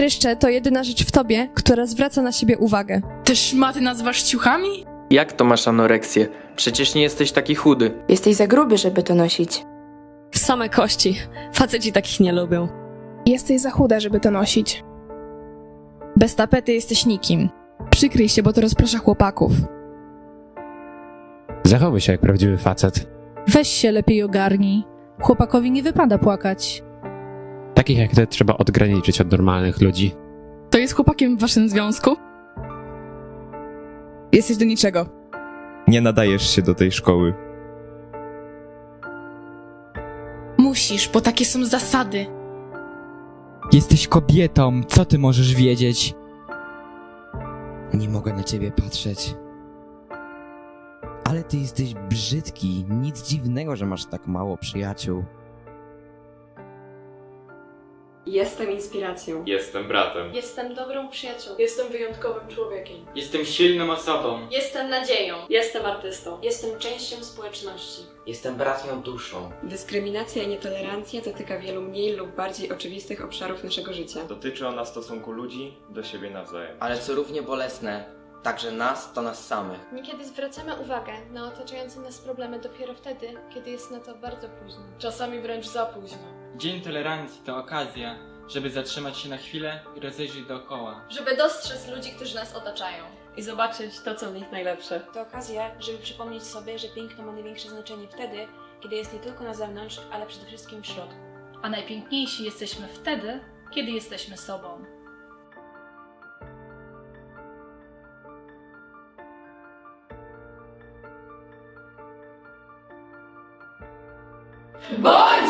Jeszcze to jedyna rzecz w tobie, która zwraca na siebie uwagę. Te szmaty nazywasz ciuchami? Jak to masz anoreksję? Przecież nie jesteś taki chudy. Jesteś za gruby, żeby to nosić. Same kości. Faceci takich nie lubią. Jesteś za chuda, żeby to nosić. Bez tapety jesteś nikim. Przykryj się, bo to rozprasza chłopaków. Zachowuj się jak prawdziwy facet. Weź się lepiej ogarnij. Chłopakowi nie wypada płakać. Takich jak ty trzeba odgraniczyć od normalnych ludzi. To jest chłopakiem w waszym związku? Jesteś do niczego. Nie nadajesz się do tej szkoły. Musisz, bo takie są zasady. Jesteś kobietą, co ty możesz wiedzieć? Nie mogę na ciebie patrzeć. Ale ty jesteś brzydki. Nic dziwnego, że masz tak mało przyjaciół. Jestem inspiracją. Jestem bratem. Jestem dobrą przyjaciółką. Jestem wyjątkowym człowiekiem. Jestem silną osobą. Jestem nadzieją. Jestem artystą. Jestem częścią społeczności. Jestem bratnią duszą. Dyskryminacja i nietolerancja dotyka wielu mniej lub bardziej oczywistych obszarów naszego życia. Dotyczy ona stosunku ludzi do siebie nawzajem. Ale co równie bolesne, także nas to nas samych. Niekiedy zwracamy uwagę na otaczające nas problemy dopiero wtedy, kiedy jest na to bardzo późno. Czasami wręcz za późno. Dzień tolerancji to okazja, żeby zatrzymać się na chwilę i rozejrzeć dookoła. Żeby dostrzec ludzi, którzy nas otaczają. I zobaczyć to, co w nich najlepsze. To okazja, żeby przypomnieć sobie, że piękno ma największe znaczenie wtedy, kiedy jest nie tylko na zewnątrz, ale przede wszystkim w środku. A najpiękniejsi jesteśmy wtedy, kiedy jesteśmy sobą. Boys!